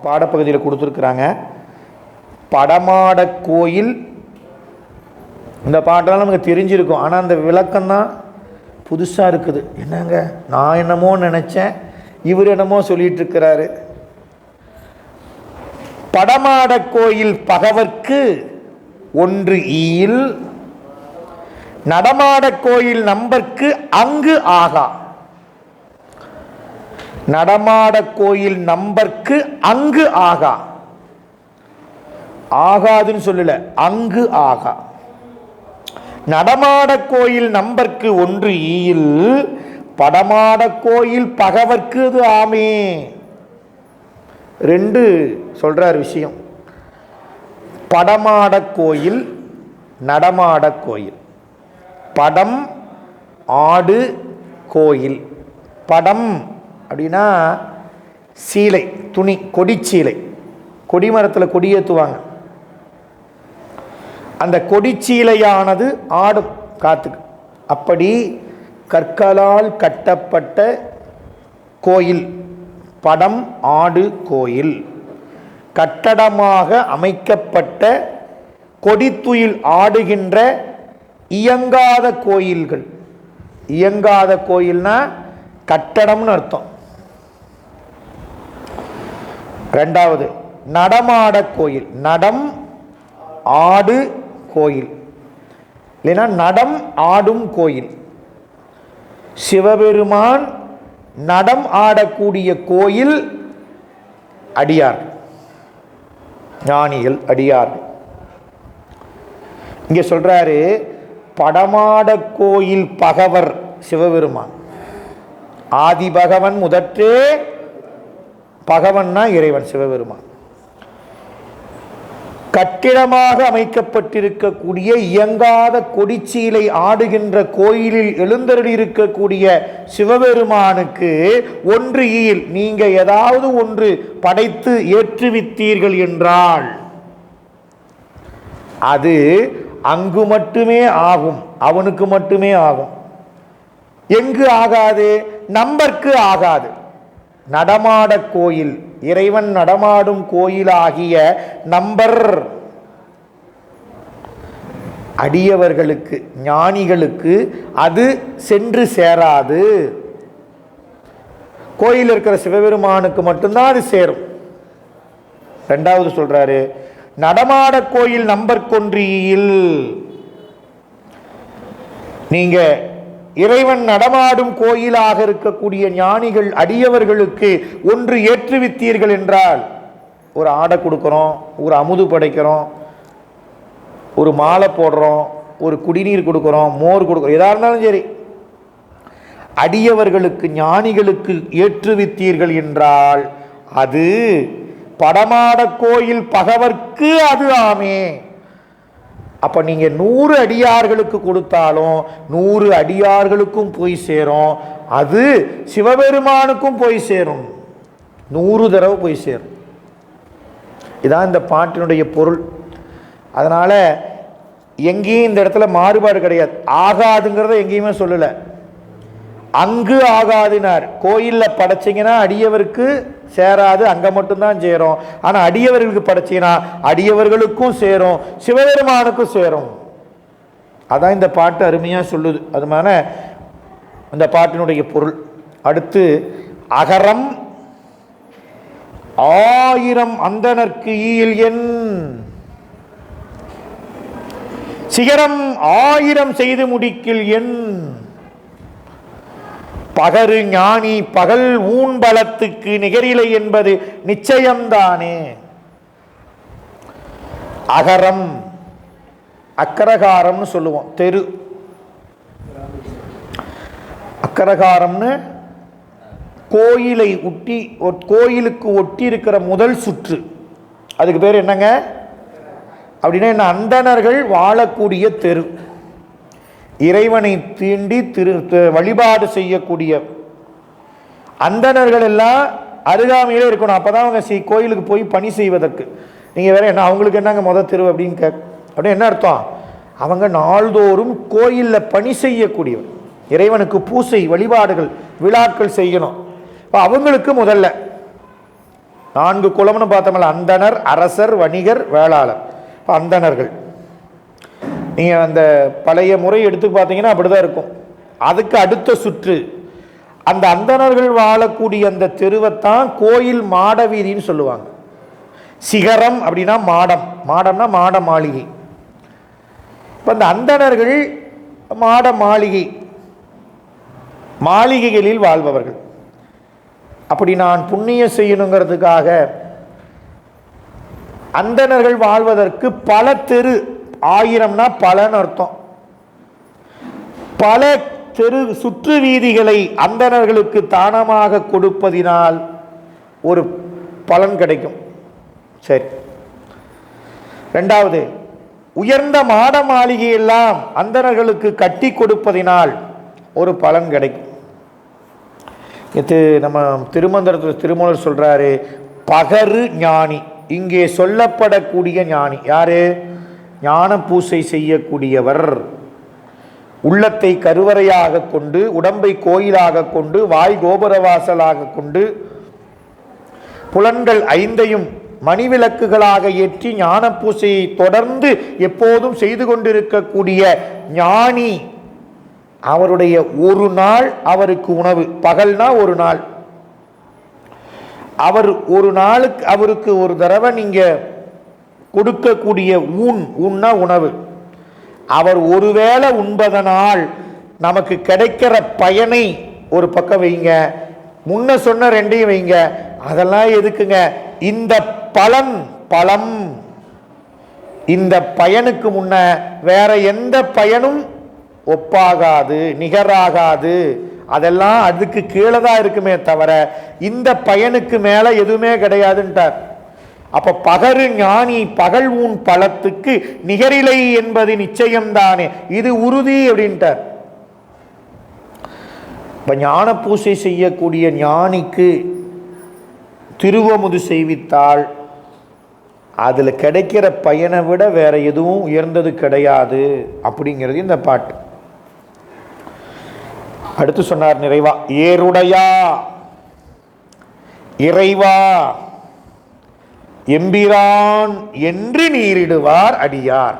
பாடப்பகுதியில் கொடுத்துருக்குறாங்க. படமாட கோயில் இந்த பாட்டெல்லாம் நமக்கு தெரிஞ்சிருக்கும். ஆனால் அந்த விளக்கம் தான் புதுசாக இருக்குது. என்னங்க? நான் என்னமோ நினச்சேன். இவர் என்னமோ சொல்லிட்டு இருக்கிறாரு படமாட கோயில் பகவர்க்கு ஒன்று ஈயில் நடமாட கோயில் நம்பர்க்கு அங்கு ஆகா. நடமாட கோயில் நம்பர்க்கு அங்கு ஆகா. ஆகாதுன்னு சொல்லல அங்கு ஆகா. நடமாட கோயில் நம்பர்க்கு ஒன்று ஈயில் படமாட கோயில் பகவர்க்கு அது ஆமே. ரெண்டு சொல்றார் விஷயம். படமாட கோயில் நடமாட கோயில். படம் ஆடு கோயில். படம் அப்படின்னா சீலை துணி கொடிச்சீலை கொடிமரத்தில் கொடியேற்றுவாங்க அந்த கொடிச்சீலையானது ஆடும் காற்றுக்கு அப்படி கற்களால் கட்டப்பட்ட கோயில் படம் ஆடு கோயில். கட்டடமாக அமைக்கப்பட்ட கொடித்துயில் ஆடுகின்ற இயங்காத கோயில்கள். இயங்காத கோயில்னா கட்டடம்னு அர்த்தம். ரெண்டாவது நடமாட கோயில் நடம் ஆடு கோயில். இல்லைன்னா நடம் ஆடும் கோயில். சிவபெருமான் நடம் ஆடக்கூடிய கோயில் அடியார். ஞானிகள் அடியார். இங்க சொல்றாரு படமாட கோயில் பகவர் சிவபெருமான். ஆதி பகவன் முதற்றே பகவன்னா இறைவன் சிவபெருமான். கட்டிடமாக அமைக்கப்பட்டிருக்கக்கூடிய இயங்காத கொடிச்சீலை ஆடுகின்ற கோயிலில் எழுந்தருளியிருக்கக்கூடிய சிவபெருமானுக்கு ஒன்று ஈல் நீங்க ஏதாவது ஒன்று படைத்து ஏற்றுவித்தீர்கள் என்றால் அது அங்கு மட்டுமே ஆகும் அவனுக்கு மட்டுமே ஆகும். எங்கு ஆகாது? நம்பர்க்கு ஆகாது. நடமாட கோயில் இறைவன் நடமாடும் கோயிலாகிய நம்பர். அடியவர்களுக்கு ஞானிகளுக்கு அது சென்று சேராது. கோயில் இருக்கிற சிவபெருமானுக்கு மட்டும்தான் அது சேரும். ரெண்டாவது சொல்றாரு நடமாட கோயில் நம்பர் கொன்றியில். நீங்க இறைவன் நடமாடும் கோயிலாக இருக்கக்கூடிய ஞானிகள் அடியவர்களுக்கு ஒன்று ஏற்றுவித்தீர்கள் என்றால் ஒரு ஆடை கொடுக்குறோம் ஒரு அமுது படைக்கிறோம் ஒரு மாலை போடுறோம் ஒரு குடிநீர் கொடுக்குறோம் மோர் கொடுக்குறோம் எதாக இருந்தாலும் சரி. அடியவர்களுக்கு ஞானிகளுக்கு ஏற்றுவித்தீர்கள் என்றால் அது படமாட கோயில் பகவர்க்கு அது ஆமே. அப்போ நீங்கள் நூறு அடியார்களுக்கு கொடுத்தாலும் நூறு அடியார்களுக்கும் போய் சேரும். அது சிவபெருமானுக்கும் போய் சேரும். நூறு தடவை போய் சேரும். இதான் இந்த பாட்டினுடைய பொருள். அதனால் எங்கேயும் இந்த இடத்துல மாறுபாடு கிடையாது. ஆகாதுங்கிறத எங்கேயுமே சொல்லலை. அங்கு ஆகாதினார். கோயிலில் படைச்சிங்கன்னா அடியவருக்கு சேராது அங்கே மட்டும்தான் சேரும். ஆனால் அடியவர்களுக்கு படைச்சிங்கன்னா அடியவர்களுக்கும் சேரும் சிவபெருமானுக்கும் சேரும். அதான் இந்த பாட்டு அருமையாக சொல்லுது. அதுமான இந்த பாட்டினுடைய பொருள். அடுத்து அகரம் ஆயிரம் அந்தனர்க்கு ஈயில் என். சிகரம் ஆயிரம் செய்து முடிக்கில் என். பகரு ஞானி பகல் ஊன்பலத்துக்கு நிகரில்லை என்பது நிச்சயம்தானே. அகரம் அக்கரகாரம்னு சொல்லுவோம் தெரு. அக்கரகாரம்னு கோயிலை ஒட்டி கோயிலுக்கு ஒட்டி இருக்கிற முதல் சுற்று. அதுக்கு பேர் என்னங்க? அப்படின்னா என்ன? அந்தணர்கள் வாழக்கூடிய தெரு. இறைவனை தீண்டி திரு வழிபாடு செய்யக்கூடிய அந்தணர்கள் எல்லாம் அருகாமையிலே இருக்கணும். அப்பதான் அவங்க சி கோயிலுக்கு போய் பணி செய்வதற்கு. நீங்கள் வேற என்ன அவங்களுக்கு என்னங்க மொதல் தெரு அப்படின்னு கே அப்படின்னு என்ன அர்த்தம்? அவங்க நாள்தோறும் கோயிலில் பணி செய்யக்கூடியவர். இறைவனுக்கு பூசை வழிபாடுகள் விழாக்கள் செய்யணும். இப்போ அவங்களுக்கு முதல்ல நான்கு குலம்னு பார்த்தோம்ல அந்தனர் அரசர் வணிகர் வேளாளர். இப்போ அந்தணர்கள். நீங்கள் அந்த பழைய முறை எடுத்து பார்த்தீங்கன்னா அப்படி தான் இருக்கும். அதுக்கு அடுத்த சுற்று. அந்த அந்தணர்கள் வாழக்கூடிய அந்த தெருவைத்தான் கோயில் மாட வீதின்னு சொல்லுவாங்க. சிகரம் அப்படின்னா மாடம். மாடம்னா மாட மாளிகை இப்போ அந்த அந்தணர்கள் மாட மாளிகை மாளிகைகளில் வாழ்பவர்கள். அப்படி நான் புண்ணியம் செய்யணுங்கிறதுக்காக அந்தணர்கள் வாழ்வதற்கு பல தெரு ஆயிரம்னா பலன்னு அர்த்தம். பல தெரு சுற்று வீதிகளை அந்தணர்களுக்கு தானமாக கொடுப்பதினால் ஒரு பலன் கிடைக்கும். சரி. ரெண்டாவது உயர்ந்த மாட மாளிகையெல்லாம் அந்தணர்களுக்கு கட்டி கொடுப்பதினால் ஒரு பலன் கிடைக்கும். இது நம்ம திருமந்திரத்தில் திருமூலர் சொல்கிறாரு பகரு ஞானி. இங்கே சொல்லப்படக்கூடிய ஞானி. யாரு? ஞான பூசை செய்யக்கூடியவர். உள்ளத்தை கருவறையாக கொண்டு உடம்பை கோயிலாக கொண்டு வாய் கோபுரவாசலாக கொண்டு புலன்கள் ஐந்தையும் மணிவிளக்குகளாக ஏற்றி ஞான பூசையை தொடர்ந்து எப்போதும் செய்து கொண்டிருக்கக்கூடிய ஞானி அவருடைய ஒரு நாள் அவருக்கு உணவு. பகல்னா ஒரு நாள். அவர் ஒரு நாளுக்கு அவருக்கு ஒரு தடவை நீங்கள் கொடுக்கக்கூடிய ஊன் ஊன்னா உணவு. அவர் ஒருவேளை உண்பதனால் நமக்கு கிடைக்கிற பயனை ஒரு பக்கம் வைங்க. முன்ன சொன்ன ரெண்டையும் வைங்க. அதெல்லாம் எதுக்குங்க? இந்த பலன் பலம். இந்த பயனுக்கு முன்ன வேற எந்த பயனும் ஒப்பாகாது நிகராகாது. அதெல்லாம் அதுக்கு கீழே தான் இருக்குமே தவிர இந்த பயனுக்கு மேலே எதுவுமே கிடையாதுன்ட்டார். அப்ப பகரு ஞானி பகல் ஊன் பழத்துக்கு நிகரிலை என்பது நிச்சயம்தானே. இது உறுதி அப்படின்ட்டார். இப்ப ஞான பூசை செய்யக்கூடிய ஞானிக்கு திருவமுது செய்வித்தால் அதில் கிடைக்கிற பயனை விட வேற எதுவும் உயர்ந்தது கிடையாது அப்படிங்கிறது இந்த பாட்டு. அடுத்து சொன்னார் நிறைவா ஏருடையா இறைவா எம்பிரான் என்று நீரிடுவார் அடியார்.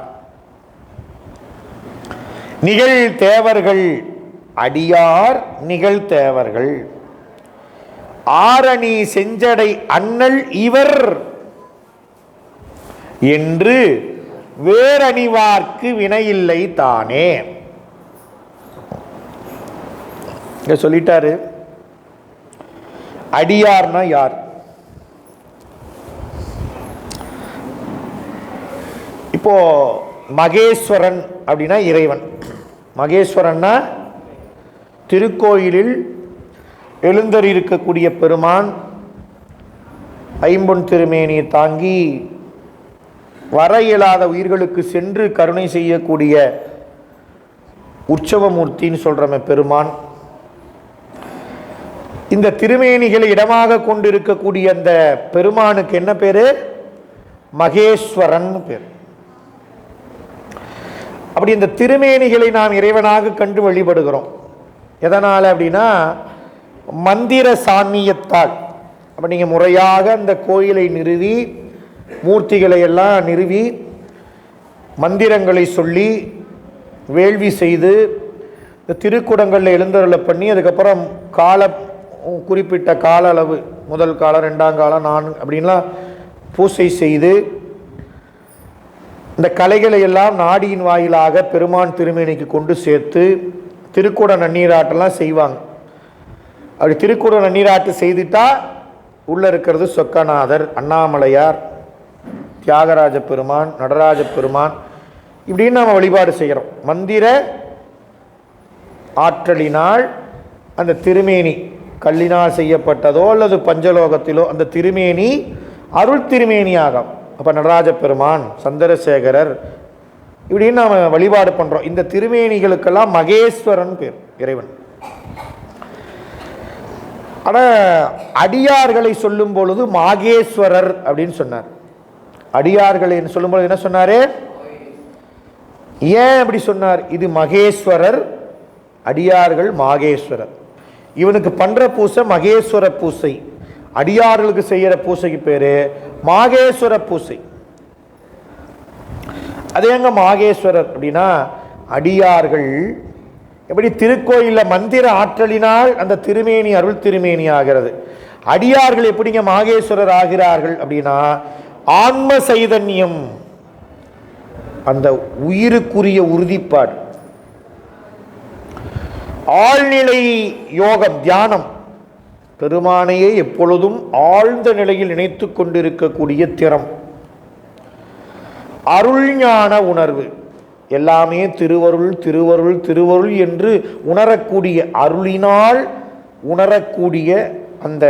நிகழ் தேவர்கள் அடியார் நிகழ் தேவர்கள் ஆரணி செஞ்சடை அண்ணல் இவர் என்று வேறணிவார்க்கு வினையில்லை தானே. சொல்லிட்டாரு. அடியார்னா யார்? இப்போது மகேஸ்வரன் அப்படின்னா இறைவன். மகேஸ்வரன்னா திருக்கோயிலில் எழுந்தறி இருக்கக்கூடிய பெருமான் ஐம்பொன் திருமேனியை தாங்கி வர இயலாத உயிர்களுக்கு சென்று கருணை செய்யக்கூடிய உற்சவமூர்த்தின்னு சொல்கிறோமே பெருமான். இந்த திருமேனிகளை இடமாக கொண்டிருக்கக்கூடிய அந்த பெருமானுக்கு என்ன பேர்? மகேஸ்வரன் பேர். அப்படி இந்த திருமேனிகளை நாம் இறைவனாக கண்டு வழிபடுகிறோம். எதனால் அப்படின்னா மந்திர சாமியத்தால். அப்போ நீங்கள் முறையாக அந்த கோயிலை நிறுவி மூர்த்திகளை எல்லாம் நிறுவி மந்திரங்களை சொல்லி வேள்வி செய்து இந்த திருக்குடங்களில் எழுந்தருளை பண்ணி அதுக்கப்புறம் கால குறிப்பிட்ட கால அளவு முதல் காலம் ரெண்டாம் காலம் நான் அப்படின்லாம் பூசை செய்து இந்த கலைகளை எல்லாம் நாடியின் வாயிலாக பெருமான் திருமேனிக்கு கொண்டு சேர்த்து திருக்குட நன்னீராட்டெல்லாம் செய்வாங்க. அப்படி திருக்குட நன்னீராட்டு செய்துட்டா உள்ளே இருக்கிறது சொக்கநாதர் அண்ணாமலையார் தியாகராஜ பெருமான் நடராஜ பெருமான் இப்படின்னு நம்ம வழிபாடு செய்கிறோம் மந்திர ஆற்றலினால் அந்த திருமேனி கல்லினால் செய்யப்பட்டதோ அல்லது பஞ்சலோகத்திலோ அந்த திருமேனி அருள் திருமேனியாகும். அப்போ நடராஜ பெருமான் சந்திரசேகரர் இப்படின்னு நாம் வழிபாடு பண்ணுறோம் இந்த திருமேனிகளுக்கெல்லாம் மகேஸ்வரன் பேர் இறைவன். ஆனால் அடியார்களை சொல்லும் பொழுது மாகேஸ்வரர் அப்படின்னு சொன்னார். அடியார்களை சொல்லும்பொழுது என்ன சொன்னார்? ஏன் அப்படி சொன்னார்? இது மகேஸ்வரர் அடியார்கள் மாகேஸ்வரர். இவனுக்கு பண்ணுற பூசை மகேஸ்வர பூசை. அடியார்களுக்கு செய்கிற பூசைக்கு பேர் மாகேஸ்வர பூசை. அது எங்க மாகேஸ்வரர் அப்படின்னா அடியார்கள் எப்படி திருக்கோயிலில் மந்திர ஆற்றலினால் அந்த திருமேனி அருள் திருமேனி ஆகிறது. அடியார்கள் எப்படிங்க மாகேஸ்வரர் ஆகிறார்கள் அப்படின்னா ஆன்ம சைதன்யம் அந்த உயிருக்குரிய உறுதிப்பாடு. ஆழ்நிலை யோகம் தியானம். பெருமானையே எப்பொழுதும் ஆழ்ந்த நிலையில் நினைத்து கொண்டிருக்கக்கூடிய திறம். அருள்ஞான உணர்வு. எல்லாமே திருவருள் திருவருள் திருவருள் என்று உணரக்கூடிய அருளினால் உணரக்கூடிய அந்த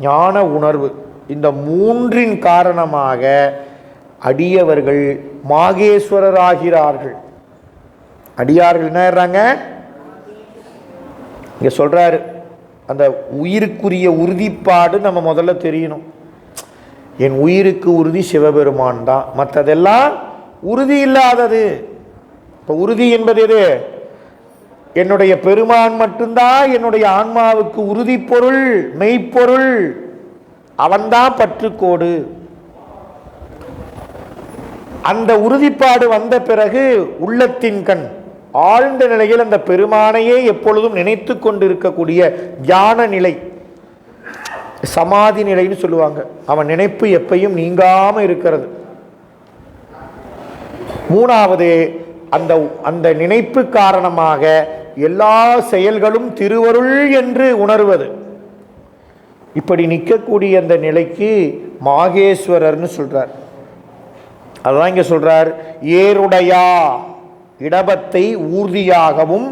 ஞான உணர்வு. இந்த மூன்றின் காரணமாக அடியவர்கள் மாகேஸ்வரராகிறார்கள். அடியார்கள் என்ன ஆயிடுறாங்க? இங்கே சொல்கிறாரு அந்த உயிருக்குரிய உறுதிப்பாடு நம்ம முதல்ல தெரியணும். என் உயிருக்கு உறுதி சிவபெருமான் தான். மற்றதெல்லாம் உறுதி இல்லாதது. இப்போ உறுதி என்பது எது? என்னுடைய பெருமான் மட்டும்தான் என்னுடைய ஆன்மாவுக்கு உறுதி பொருள் மெய்ப்பொருள். அவன்தான் பற்றுக்கோடு. அந்த உறுதிப்பாடு வந்த பிறகு உள்ளத்தின் கண். ஆழ்ந்த நிலையில் அந்த பெருமானையே எப்பொழுதும் நினைத்து கொண்டிருக்கக்கூடிய தியான நிலை சமாதி நிலைன்னு சொல்லுவாங்க. அவன் நினைப்பு எப்பையும் நீங்காம இருக்கிறது. மூணாவது அந்த அந்த நினைப்பு காரணமாக எல்லா செயல்களும் திருவருள் என்று உணர்வது. இப்படி நிற்கக்கூடிய அந்த நிலைக்கு மாகேஸ்வரர்னு சொல்றார். அதுதான் இங்க சொல்றார் ஏருடையா இடபத்தை ஊர்தியாகவும்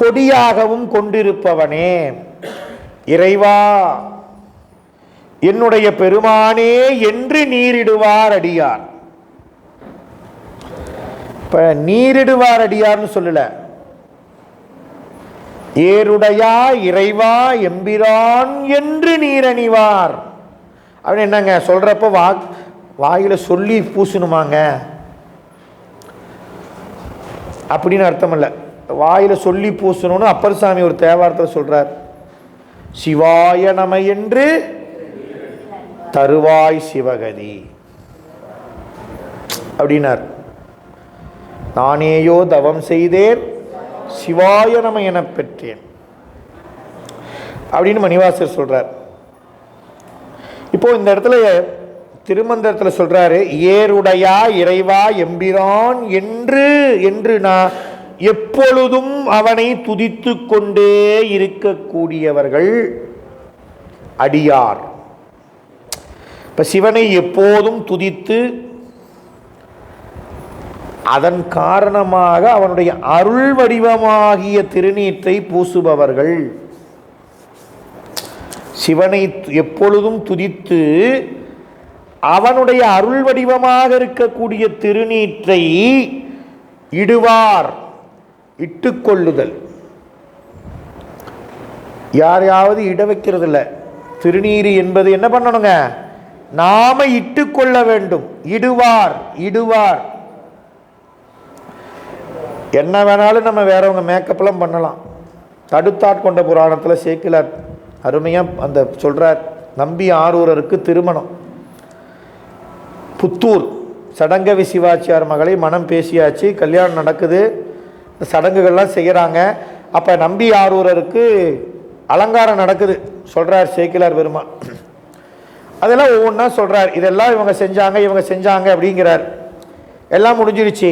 கொடியாகவும் கொண்டிருப்பவனே. இறைவா என்னுடைய பெருமானே என்று நீரிடுவார் அடியார். இப்போ நீரிடுவார் அடியார்னு சொல்லல. ஏருடையா இறைவா எம்பிரான் என்று நீரணிவார். அப்படின்னு என்னங்க சொல்றப்ப வா வாயில சொல்லி பூசணுமாங்க? அப்படின்னு அர்த்தம் இல்லை வாயில் சொல்லி பூசணும்னு அப்பர் சாமி ஒரு தேவாரத்தில் சொல்கிறார் சிவாய நம என்று தருவாய் சிவகதி. அப்படின்னார். நானேயோ தவம் செய்தேன் சிவாய நம எனப் பெற்றேன். அப்படின்னு மணிவாசர் சொல்கிறார் இப்போது இந்த இடத்துல திருமந்திரத்தில் சொல்கிறாரு ஏருடையா இறைவா எம்பிரான் என்று என்று நான் எப்பொழுதும் அவனை துதித்து கொண்டே இருக்கக்கூடியவர்கள் அடியார். இப்போ சிவனை எப்போதும் துதித்து அதன் காரணமாக அவனுடைய அருள் வடிவமாகிய திருநீற்றை பூசுபவர்கள். சிவனை எப்பொழுதும் துதித்து அவனுடைய அருள் வடிவமாக இருக்கக்கூடிய திருநீற்றை இடுவார் இட்டுக்கொள்ளுதல். யாரையாவது இட வைக்கிறது இல்லை திருநீர் என்பது என்ன பண்ணணுங்க? நாம இட்டுக்கொள்ள வேண்டும். இடுவார் இடுவார். என்ன வேணாலும் நம்ம வேறவங்க மேக்கப்லாம் பண்ணலாம். தடுத்தாட்கொண்ட புராணத்தில் சேக்கிலார் அருமையாக அந்த சொல்கிறார் நம்பி ஆரூரருக்கு திருமணம். புத்தூர். சடங்கவி சிவாச்சியார் மகளை மனம் பேசியாச்சு. கல்யாணம் நடக்குது. சடங்குகள்லாம் செய்கிறாங்க அப்போ நம்பி ஆரூரருக்கு அலங்காரம் நடக்குது. சொல்கிறார் சேக்கிலார் பெருமா அதெல்லாம் ஒவ்வொன்றா சொல்கிறார் இதெல்லாம் இவங்க செஞ்சாங்க இவங்க செஞ்சாங்க அப்படிங்கிறார். எல்லாம் முடிஞ்சிருச்சு.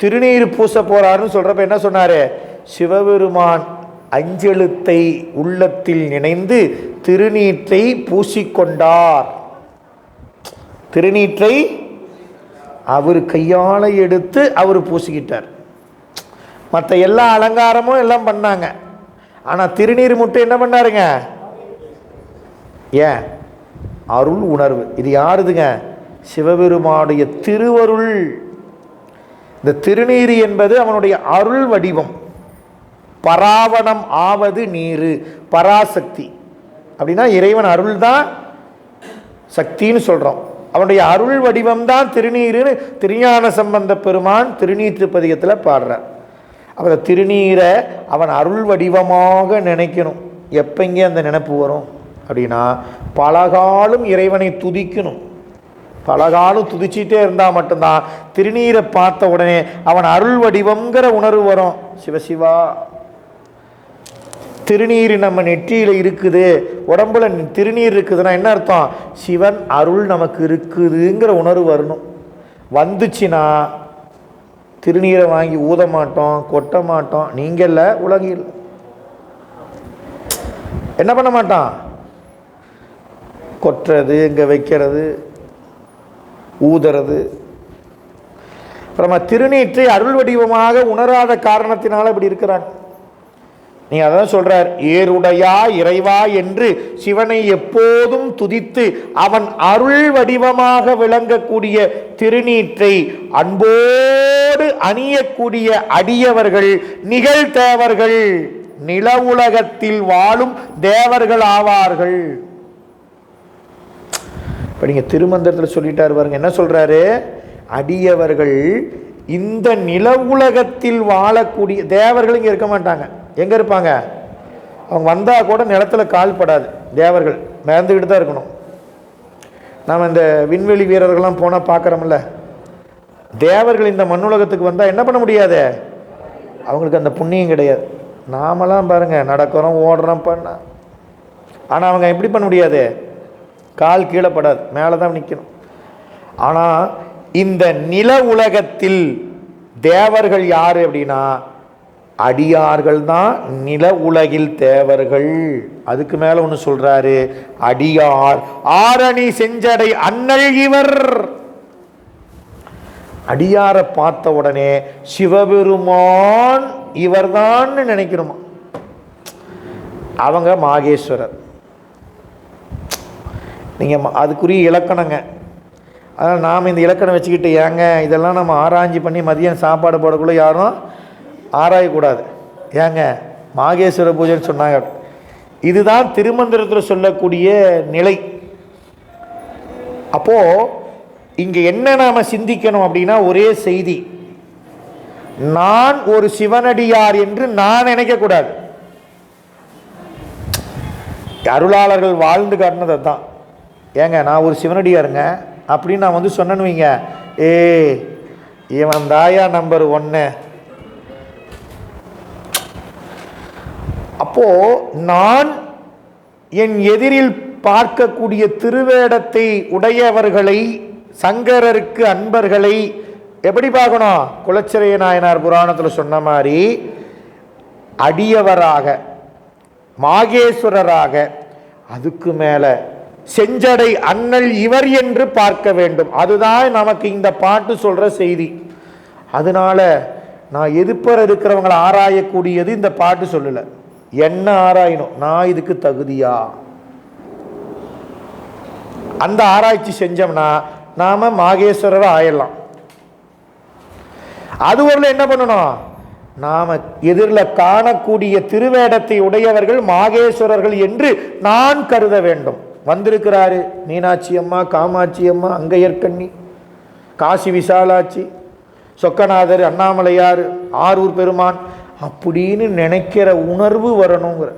திருநீர் பூச போகிறாருன்னு சொல்கிறப்ப என்ன சொன்னார்? சிவபெருமான் அஞ்செழுத்தை உள்ளத்தில் நினைந்து திருநீற்றை பூசிக்கொண்டார். திருநீற்றை அவர் கையால் எடுத்து அவர் பூசிக்கிட்டார். மற்ற எல்லா அலங்காரமும் எல்லாம் பண்ணாங்க. ஆனால் திருநீர் மட்டும் என்ன பண்ணாருங்க? ஏன்? அருள் உணர்வு. இது யாருதுங்க? சிவபெருமானுடைய திருவருள். இந்த திருநீர் என்பது அவனுடைய அருள் வடிவம். பராவணம் ஆவது நீரு பராசக்தி. அப்படின்னா இறைவன் அருள் தான் சக்தின்னு சொல்கிறோம் அவனுடைய அருள் வடிவம்தான் திருநீருன்னு திருஞான சம்பந்த பெருமான் திருநீற்றுப்பதிகத்தில் பாடுறார். அவன் திருநீரை அவன் அருள் வடிவமாக நினைக்கணும். எப்பங்கே அந்த நினைப்பு வரும்? அப்படின்னா பலகாலும் இறைவனை துதிக்கணும். பலகாலும் துதிச்சிட்டே இருந்தால் மட்டும்தான் திருநீரை பார்த்த உடனே அவன் அருள் வடிவங்கிற உணர்வு வரும். சிவசிவா திருநீர் நம்ம நெற்றியில் இருக்குது. உடம்புல திருநீர் இருக்குதுன்னா என்ன அர்த்தம்? சிவன் அருள் நமக்கு இருக்குதுங்கிற உணர்வு வரணும். வந்துச்சுன்னா திருநீரை வாங்கி ஊத மாட்டோம் கொட்ட மாட்டோம். நீங்கள்ல உலகில். என்ன பண்ண மாட்டான்? கொட்டுறது இங்கே வைக்கிறது ஊதுறது. அப்புறமா திருநீற்றை அருள் வடிவமாக உணராத காரணத்தினால இப்படி இருக்கிறாங்க நீ அதான் சொல்றார் ஏருடையா இறைவா என்று சிவனை எப்போதும் துதித்து அவன் அருள் வடிவமாக விளங்கக்கூடிய திருநீற்றை அன்போடு அணியக்கூடிய அடியவர்கள் நிகழ்தேவர்கள் நில உலகத்தில் வாழும் தேவர்கள் ஆவார்கள். இப்போ நீங்கள் திருமந்திரத்தில் சொல்லிட்டாரு பாருங்க என்ன சொல்றாரு? அடியவர்கள் இந்த நில உலகத்தில் வாழக்கூடிய தேவர்கள் இங்கே இருக்க மாட்டாங்க. எங்கே இருப்பாங்க? அவங்க வந்தால் கூட நிலத்துல கால் படாது. தேவர்கள் மிதந்துக்கிட்டு தான் இருக்கணும். நாம் இந்த விண்வெளி வீரர்கள்லாம் போனால் பார்க்குறோம்ல. தேவர்கள் இந்த மண்ணுலகத்துக்கு வந்தால் என்ன பண்ண முடியாது? அவங்களுக்கு அந்த புண்ணியம் கிடையாது. நாமெல்லாம் பாருங்கள் நடக்கிறோம் ஓடுறோம் பண்ண. ஆனால் அவங்க எப்படி பண்ண முடியாது? கால் கீழே படாது. மேலே தான் நிற்கணும் ஆனால் இந்த நில உலகத்தில் தேவர்கள் யார் அப்படின்னா அடியார்கள் தான் நில உலகில் தேவர்கள். அதுக்கு மேல ஒன்று சொல்றாரு அடியார். ஆரணி செஞ்சடை அண்ணல் இவர். அடியாரை பார்த்த உடனே சிவபெருமான் இவர்தான் நினைக்கணுமா? அவங்க மாகேஸ்வரர். நீங்கள் அதுக்குரிய இலக்கணங்க. அதனால் நாம் இந்த இலக்கணம் வச்சுக்கிட்டு ஏங்க இதெல்லாம் நம்ம ஆராய்ச்சி பண்ணி மதியம் சாப்பாடு போடக்குள்ள யாரும் ஆராயக்கூடாது. ஏங்க மாகேஸ்வர பூஜைன்னு சொன்னாங்க. இதுதான் திருமந்திரத்தில் சொல்லக்கூடிய நிலை. அப்போது இங்கே என்ன நாம் சிந்திக்கணும் அப்படின்னா ஒரே செய்தி. நான் ஒரு சிவனடியார் என்று நான் நினைக்கக்கூடாது. அருளாளர்கள் வாழ்ந்து காட்டினது தான் ஏங்க நான் ஒரு சிவனடியாருங்க அப்படின்னு நான் வந்து சொன்னேன்னு வைங்க. ஏ இவன் தாயா நம்பர் ஒன்று அப்போ நான் என் எதிரில் பார்க்கக்கூடிய திருவேடத்தை உடையவர்களை சங்கரருக்கு அன்பர்களை எப்படி பார்க்கணும்? குலச்சிறைய நாயனார் புராணத்தில் சொன்ன மாதிரி அடியவராக மாகேஸ்வரராக அதுக்கு மேலே செஞ்சடை அண்ணல் இவர் என்று பார்க்க வேண்டும். அதுதான் நமக்கு இந்த பாட்டு சொல்கிற செய்தி. அதனால நான் எதிர்ப்பற இருக்கிறவங்களை ஆராயக்கூடியது இந்த பாட்டு சொல்லலை. என்ன ஆராயணும்? நான் இதுக்கு தகுதியா? அந்த ஆராய்ச்சி செஞ்சோம்னா நாம மாகேஸ்வரர் ஆயிடலாம். அது ஒரு என்ன பண்ணணும்? நாம எதிரில் காணக்கூடிய திருவேடத்தை உடையவர்கள் மாகேஸ்வரர்கள் என்று நான் கருத வேண்டும். வந்திருக்கிறாரு மீனாட்சி அம்மா காமாட்சி அம்மா அங்கையர்கண்ணி காசி விசாலாட்சி சொக்கநாதர் அண்ணாமலையார் ஆரூர் பெருமான் அப்படின்னு நினைக்கிற உணர்வு வரணுங்கிற.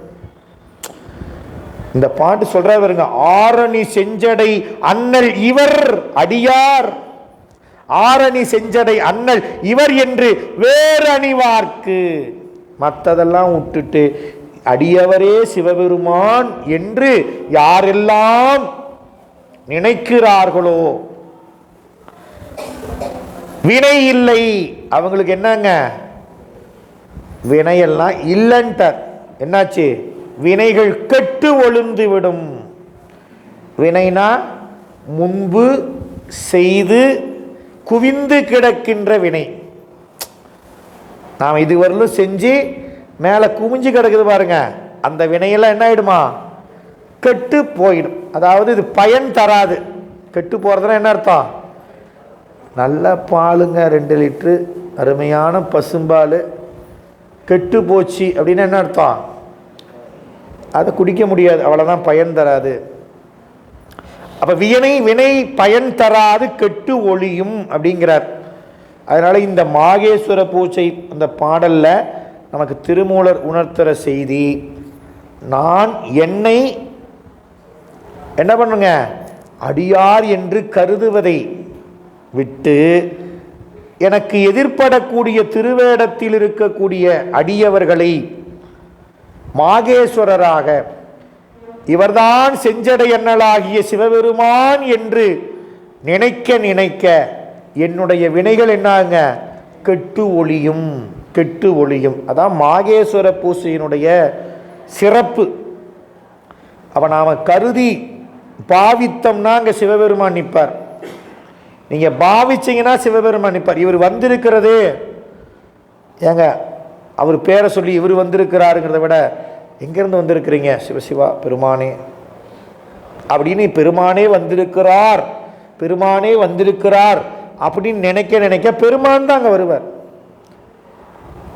இந்த பாட்டு சொல்ற பாருங்க ஆரணி செஞ்சடை அண்ணல் இவர் அடியார். ஆரணி செஞ்சடை அண்ணல் இவர் என்று வேறு அணிவார்க்கு மற்றதெல்லாம் விட்டுட்டு அடியவரே சிவபெருமான் என்று யாரெல்லாம் நினைக்கிறார்களோ? வினை இல்லை. அவங்களுக்கு என்னங்க? வினையெல்லாம் இல்லைன்ட்டார். என்னாச்சு? வினைகள் கெட்டு ஒளிந்து விடும். வினைனா முன்பு செய்து குவிந்து கிடக்கின்ற வினை. நாம் இதுவரையிலும் செஞ்சு மேலே குமிஞ்சு கிடக்குது பாருங்க. அந்த வினையெல்லாம் என்ன ஆகிடுமா கெட்டு போயிடும். அதாவது இது பயன் தராது. கெட்டு போகிறதுனா என்ன அர்த்தம்? நல்ல பாலுங்க ரெண்டு லிட்ரு அருமையான பசும்பால். கெட்டு போச்சு அப்படின்னு என்ன அர்த்தம்? அதை குடிக்க முடியாது அவ்வளோதான் பயன் தராது. அப்போ வியனை வினை பயன் தராது கெட்டு ஒளியும் அப்படிங்கிறார். அதனால் இந்த மாகேஸ்வர பூஜை அந்த பாடலில் நமக்கு திருமூலர் உணர்த்துற செய்தி நான் என்னை என்ன பண்ணுங்க? அடியார் என்று கருதுவதை விட்டு எனக்கு எதிர்ப்படக்கூடிய திருவேடத்தில் இருக்கக்கூடிய அடியவர்களை மாகேஸ்வரராக இவர்தான் செஞ்சடையண்ணலாகிய சிவபெருமான் என்று நினைக்க நினைக்க என்னுடைய வினைகள் என்னாங்க? கெட்டு ஒளியும் கெட்டு ஒளியும். அதான் மாகேஸ்வர பூசையினுடைய சிறப்பு. அவன் நாம் கருதி பாவித்தம்னா அங்கே சிவபெருமான் நிற்பார் நீங்கள் பாவிச்சீங்கன்னா சிவபெருமான் நிற்பார் இவர் வந்திருக்கிறதே. ஏங்க அவர் பேரை சொல்லி இவர் வந்திருக்கிறாருங்கிறத விட எங்கேருந்து வந்திருக்கிறீங்க சிவசிவா பெருமானே? அப்படின்னு பெருமானே வந்திருக்கிறார். பெருமானே வந்திருக்கிறார். அப்படின்னு நினைக்க நினைக்க பெருமான் தான் அங்கே வருவார்.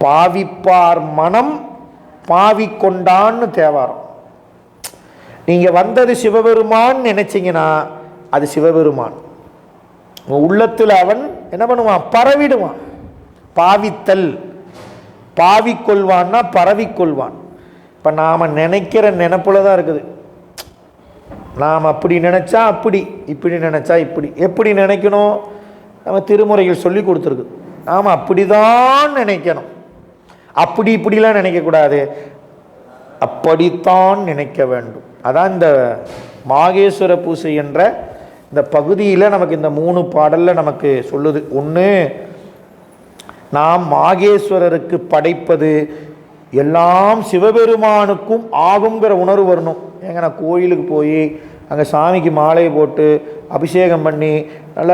பாவிப்பார் மனம் பாவிக்கொண்டான்னு தேவாரம். நீங்கள் வந்தது சிவபெருமான் நினைச்சீங்கன்னா அது சிவபெருமான். உன் உள்ளத்தில் அவன் என்ன பண்ணுவான்? பரவிடுவான். பாவித்தல். பாவிக்கொள்வான்னா பரவிக்கொள்வான். இப்போ நாம் நினைக்கிற நினைப்புல தான் இருக்குது. நாம் அப்படி நினச்சா அப்படி இப்படி நினச்சா இப்படி. எப்படி நினைக்கணும்? நம்ம திருமுறைகள் சொல்லி கொடுத்துருக்கு. நாம் அப்படி தான் நினைக்கணும். அப்படி இப்படிலாம் நினைக்கக்கூடாது. அப்படித்தான் நினைக்க வேண்டும். அதான் இந்த மாகேஸ்வர பூசை என்ற இந்த பகுதியில் நமக்கு இந்த மூணு பாடலில் நமக்கு சொல்லுது. ஒன்று நாம் மாகேஸ்வரருக்கு படைப்பது எல்லாம் சிவபெருமானுக்கும் ஆகுங்கிற உணர்வு வரணும். ஏங்க நான் கோயிலுக்கு போய் அங்கே சாமிக்கு மாலை போட்டு அபிஷேகம் பண்ணி நல்ல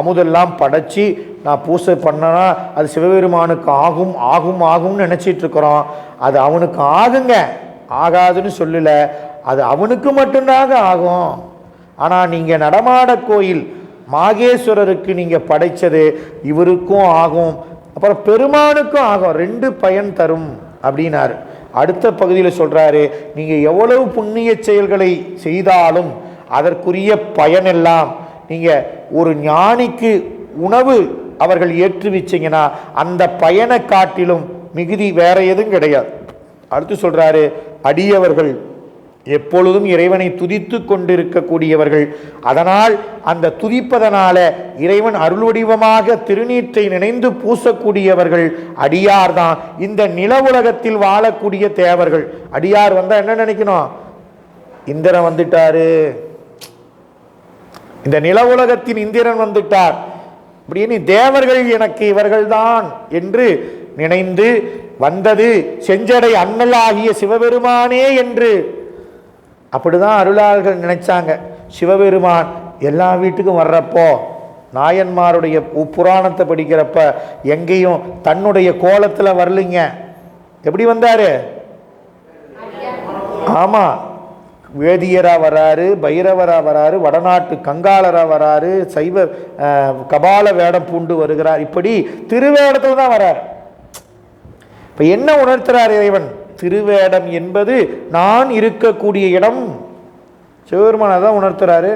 அமுதெல்லாம் படைச்சி நான் பூசை பண்ணனா அது சிவபெருமானுக்கு ஆகும் ஆகும் ஆகும்னு நினச்சிட்டு இருக்கிறோம். அது அவனுக்கு ஆகுங்க. ஆகாதுன்னு சொல்லலை. அது அவனுக்கு மட்டும்தாங்க ஆகும். ஆனால் நீங்கள் நடமாட கோயில் மாகேஸ்வரருக்கு நீங்கள் படைச்சது இவருக்கும் ஆகும். அப்புறம் பெருமானுக்கும் ஆகும். ரெண்டு பயன் தரும் அப்படின்னாரு. அடுத்த பகுதியில் சொல்கிறாரு நீங்கள் எவ்வளவு புண்ணிய செயல்களை செய்தாலும் அதற்குரிய பயனெல்லாம் நீங்கள் ஒரு ஞானிக்கு உணவு அவர்கள் ஏற்றுவிச்சிங்கன்னா அந்த பயனை காட்டிலும் மிகுதி வேற எதுவும் கிடையாது. அடுத்து சொல்கிறாரு அடியவர்கள் எப்பொழுதும் இறைவனை துதித்து கொண்டிருக்கக்கூடியவர்கள். அதனால் அந்த துதிப்பதனால இறைவன் அருள் வடிவமாக திருநீற்றை நினைந்து பூசக்கூடியவர்கள் அடியார்தான். இந்த நில உலகத்தில் வாழக்கூடிய தேவர்கள். அடியார் வந்தால் என்ன நினைக்கணும்? இந்திரன் வந்துட்டாரு. இந்த நில உலகத்தின் இந்திரன் வந்துட்டார். அப்படின்னு தேவர்கள் எனக்கு இவர்கள்தான் என்று நினைந்து வந்தது செஞ்சடை அண்ணலாகிய சிவபெருமானே என்று அப்படிதான் அருளாளர்கள் நினைச்சாங்க. சிவபெருமான் எல்லா வீட்டுக்கும் வர்றப்போ நாயன்மாருடைய பு- புராணத்தை படிக்கிறப்ப எங்கேயும் தன்னுடைய கோலத்தில் வரலைங்க. எப்படி வந்தார்? ஆமாம் வேதியராக வராரு பைரவராக வராரு வடநாட்டு கங்காளராக வராரு சைவ கபால வேடம் பூண்டு வருகிறார். இப்படி திருவேடத்தில் தான் வரார். இப்போ என்ன உணர்த்துறார் இறைவன்? திருவேடம் என்பது நான் இருக்கக்கூடிய இடம். சிவபெருமான் தான் உணர்த்துறாரு.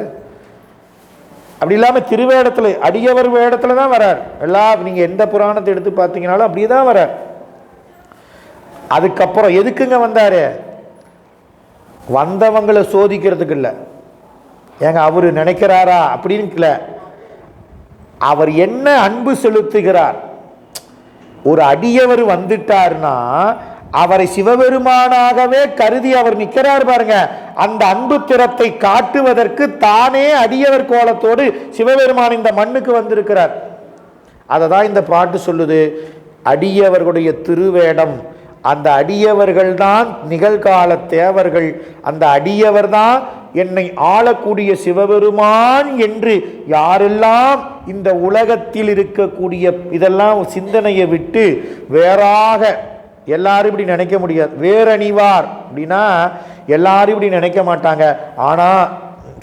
அப்படி இல்லாமல் திருவேடத்தில் அடியவர் வேடத்தில் தான் வரார். எல்லா நீங்கள் எந்த புராணத்தை எடுத்து பார்த்தீங்கனாலும் அப்படியே தான் வரார். அதுக்கப்புறம் எதுக்குங்க வந்தார்? வந்தவங்களை சோதிக்கிறதுக்கு இல்லை. ஏங்க அவர் நினைக்கிறாரா அப்படின்னு இல்லை. அவர் என்ன அன்பு செலுத்துகிறார்? ஒரு அடியவர் வந்துட்டார்னா அவரை சிவபெருமானாகவே கருதி அவர் நிற்கிறார் பாருங்க. அந்த அன்பு திறத்தை காட்டுவதற்கு தானே அடியவர் கோலத்தோடு சிவபெருமான் இந்த மண்ணுக்கு வந்திருக்கிறார். அதை தான் இந்த பாட்டு சொல்லுது. அடியவர்களுடைய திருவேடம். அந்த அடியவர்கள் தான் நிகழ்கால தேவர்கள். அந்த அடியவர் தான் என்னை ஆளக்கூடிய சிவபெருமான் என்று யாரெல்லாம் இந்த உலகத்தில் இருக்கக்கூடிய இதெல்லாம் சிந்தனையை விட்டு வேறாக எல்லாரும் இப்படி நினைக்க முடியாது. வேறணிவார் அப்படின்னா எல்லாரும் இப்படி நினைக்க மாட்டாங்க. ஆனால்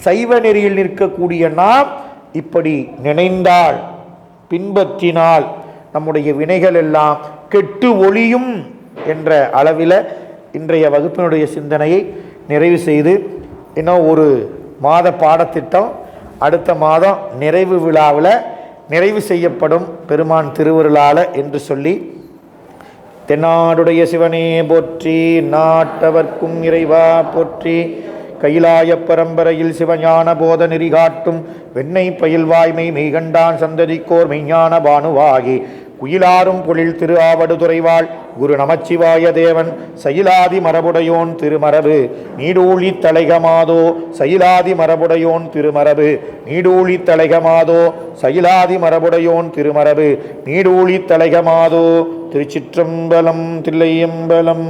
சைவ நெறியில் நிற்கக்கூடிய நாம் இப்படி நினைந்தால் பின்பற்றினால் நம்முடைய வினைகள் எல்லாம் கெட்டு ஒளியும் என்ற அளவில் இன்றைய வகுப்பினுடைய சிந்தனையை நிறைவு செய்து இன்னும் ஒரு மாத பாடத்திட்டம் அடுத்த மாதம் நிறைவு விழாவில் நிறைவு செய்யப்படும் பெருமான் திருவருளால என்று சொல்லி தென்னாடுடைய சிவனே போற்றி நாட்டவர்க்கும் இறைவா போற்றி. கைலாயப் பரம்பரையில் சிவஞான போத நெறிகாட்டும் வெண்ணை பயில்வாய்மை மெய்கண்டான் சந்ததிக்கோர் மெய்ஞான பானுவாகி. குயிலாரும் பொழில் திரு ஆவடுதுறைவாள் குரு நமச்சிவாய தேவன் சயிலாதி மரபுடையோன் திருமரபு நீடூழி தலைகமாதோ சயிலாதி மரபுடையோன் திருமரபு நீடூழி தலைகமாதோ சயிலாதி மரபுடையோன் திருமரபு நீடூழி தலைகமாதோ திருச்சிற்றம்பலம் தில்லையம்பலம்.